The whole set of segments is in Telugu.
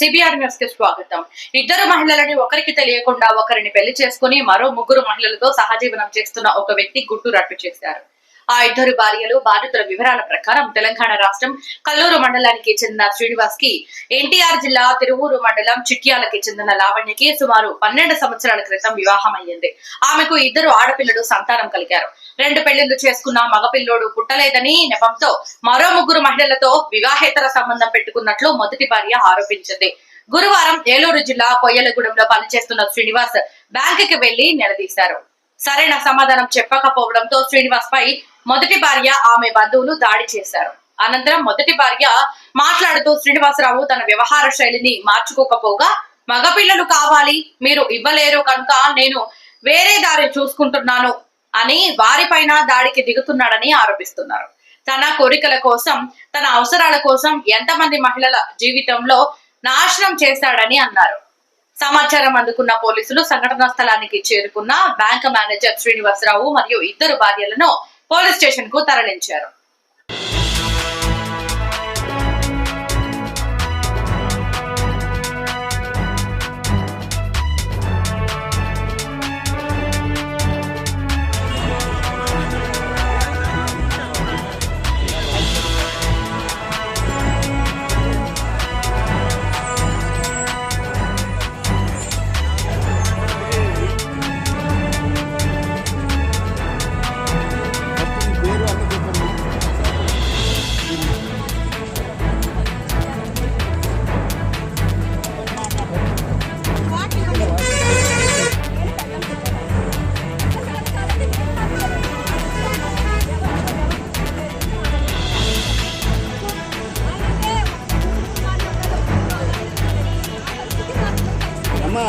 సిబిఆర్ న్యూస్కి స్వాగతం. ఇద్దరు మహిళలని ఒకరికి తెలియకుండా ఒకరిని పెళ్ళి చేసుకుని మరో ముగ్గురు మహిళలతో సహజీవనం చేస్తున్న ఒక వ్యక్తి గుట్టు రట్టు చేశారు. ఆ ఇద్దరు భార్యలు బాధితుల వివరాల ప్రకారం తెలంగాణ రాష్ట్రం కల్లూరు మండలానికి చెందిన శ్రీనివాస్కి ఎన్టీఆర్ జిల్లా తిరువూరు మండలం చిట్యాలకి చెందిన లావణ్యకి సుమారు పన్నెండు సంవత్సరాల క్రితం వివాహం అయ్యింది ఆమెకు ఇద్దరు ఆడపిల్లలు సంతానం కలిగారు. రెండు పెళ్ళిళ్ళు చేసుకున్న మగపిల్లోడు పుట్టలేదని నెపంతో మరో ముగ్గురు మహిళలతో వివాహేతర సంబంధం పెట్టుకున్నట్లు మొదటి భార్య ఆరోపించింది. గురువారం ఏలూరు జిల్లా కొయ్యలగూడెంలో పనిచేస్తున్న శ్రీనివాస్ బ్యాంకుకి వెళ్ళి నిలదీశారు. సరైన సమాధానం చెప్పకపోవడంతో శ్రీనివాస్ పై మొదటి భార్య ఆమె బంధువులు దాడి చేశారు. అనంతరం మొదటి భార్య మాట్లాడుతూ శ్రీనివాసరావు తన వ్యవహార శైలిని మార్చుకోకపోగా మగపిల్లలు కావాలి మీరు ఇవ్వలేరు కనుక నేను వేరే దారి చూసుకుంటున్నాను అని వారిపైన దాడికి దిగుతున్నాడని ఆరోపిస్తున్నారు. తన కోరికల కోసం తన అవసరాల కోసం ఎంతమంది మహిళల జీవితంలో నాశనం చేశాడని అన్నారు. సమాచారం అందుకున్న పోలీసులు సంఘటనా స్థలానికి చేరుకున్న బ్యాంక్ మేనేజర్ శ్రీనివాసరావు మరియు ఇద్దరు భార్యలను పోలీస్ స్టేషన్కు తరలించారు.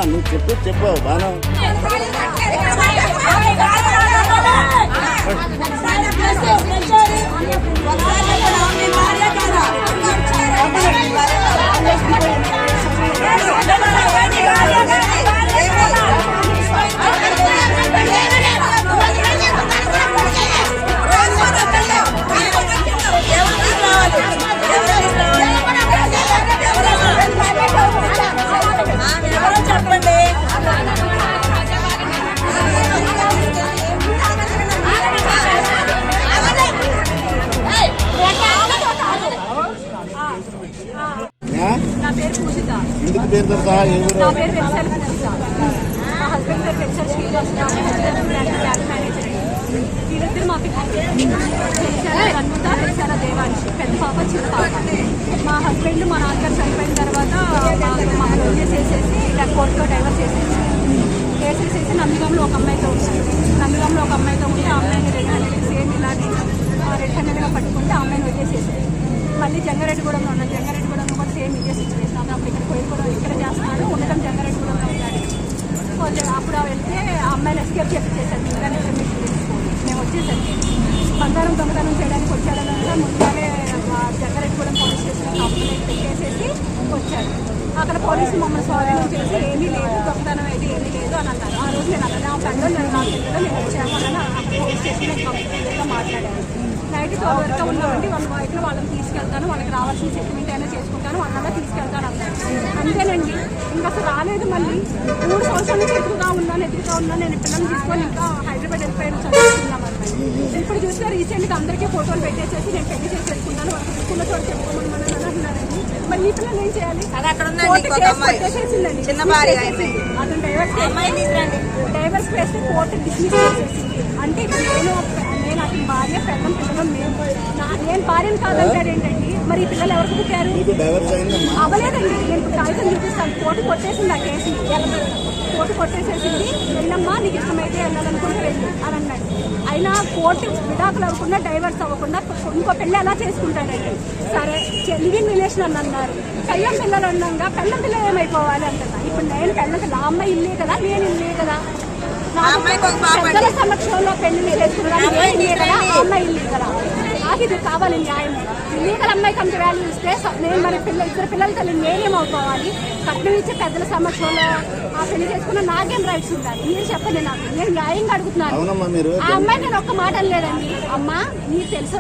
నువ్వు చెప్పు చెప్పావు బాగా ఎందుకు పేరుతో సహా ఏ ఊరు నా పేరు వెంకట మా హస్బెండ్ పేరు మేనేజర్ వీళ్ళిద్దరు మా పిల్లలు అన్ముత దేవాంశి. పెద్ద పాప చిన్న పాప. మా హస్బెండ్ మా నాన్నగారు చనిపోయిన తర్వాత మా- మా చేసేసి ఇలా కోర్టులో డైవర్స్ చేసేసి వేసేసేసి నందిగంలో ఒక అమ్మాయితో ఉన్నాడు నందిగంలో ఒక అమ్మాయితో ఉంటే ఆ అమ్మాయిని రెండు హ్యాండెడ్ సేమ్ ఇలాగే రెడ్ అనేది పట్టుకుంటే ఆ అమ్మాయిని వదిలేసేసి మళ్ళీ జంగారెడ్డిగూడెంలో ఉన్నాడు జంగారెడ్డిగూడెంలో కూడా సేమ్ ఇదే సిచ్యువేషన్ అమ్మాయిలు ఎస్కేప్ అమ్మాయిని ఎస్కేప్ చేసేసారు ముందుగానే ఇన్ఫర్మేషన్ తెలుసుకొని మేము వచ్చేసరికి బంగారం దొంగతనం చేయడానికి వచ్చాడని ముందుగానే ఆ కూడా పోలీస్ స్టేషన్ కంప్లైంట్ పెట్టేసేసి వచ్చాడు అక్కడ పోలీసులు మమ్మల్ని స్వాధీనం చేసి ఏమీ లేదు దొంగతనం అయితే ఏమీ లేదు అని అన్నారు. ఆ రోజు నేను అన్నాను ఆ ఫ్రెండ్ నాకు తెలియదు నేను వచ్చాము అని అక్కడ పోలీస్ స్టేషన్ నేను మాట్లాడాను. ట్వెల్వ్ వరకు ఉన్నామండి వన్ వైపులో వాళ్ళని తీసుకెళ్తాను వాళ్ళకి రావాల్సిన సెటిల్మెంట్ అయినా చేసుకుంటాను అన్నదా తీసుకెళ్తాను అన్నారు అంతేనండి. ఇంకా అసలు రాలేదు మళ్ళీ. మూడు సంవత్సరాల నుంచి ఎదురుగా ఉన్నాను ఎదురుగా ఉన్నాను. నేను పిల్లల్ని తీసుకొని ఇంకా హైదరాబాద్ వెళ్ళిపోయాను చదువుతున్నాం అన్నమాట. ఇప్పుడు చూస్తే రీసెంట్గా అందరికీ ఫోటోలు పెట్టేసేసి నేను పెళ్ళి చేసి పెట్టుకున్నాను వాళ్ళకి స్కూల్లో చోటు చెప్పుకోమని అని అన్నారండి. మరి ఈ పిల్లలు ఏం చేయాలి. అతను డైవర్స్. డైవర్స్ వేస్తే కోర్టు డిస్మిస్ చేసేసింది. అంటే నేను పిల్లలు మేము నా- నేను భార్యను కాదంటాడు ఏంటండి మరి ఈ పిల్లలు ఎవరికి పుట్టారు? అవ్వలేదండి. నేను కాగితం చూపిస్తాను. కోర్టు కొట్టేసింది ఆ కేసుని కోర్టు కొట్టేసేసింది. వెళ్ళమ్మా నీకు ఇష్టమైతే వెళ్ళాలనుకుంటే వెళ్ళి అని అన్నాడు. అయినా కోర్టు విడాకులు అవ్వకుండా డైవర్స్ అవ్వకుండా ఇంకో పెళ్ళి ఎలా చేసుకుంటాడండి? సరే లివింగ్ రిలేషన్ అని అన్నారు. పెళ్ళం పిల్లలు అన్నాగా పెళ్ళం పిల్లలు ఏమైపోవాలి? అంటున్నా. ఇప్పుడు నేను పెళ్ళకి నా అమ్మాయి ఇల్లే కదా నేను ఇల్లే కదా. పెద్దల సమక్షంలో పెళ్ళి అమ్మాయి నాకు ఇది కావాలి న్యాయం లీగల్ అమ్మాయికి అంత వాల్యూ ఇస్తే నేను మరి పిల్ల ఇద్దరు పిల్లల తల్లి నేనేమవుకోవాలి కట్నం ఇచ్చే పెద్దల సమక్షంలో ఆ పెళ్ళి చేసుకున్న నాకేం రైట్స్ ఉండాలి? మీరు చెప్పండి నాకు. నేను న్యాయంగా అడుగుతున్నాను. అవునమ్మా మీరు ఆ అమ్మాయి నేను ఒక్క మాట అనలేదండి అమ్మా నీకు తెలుసు.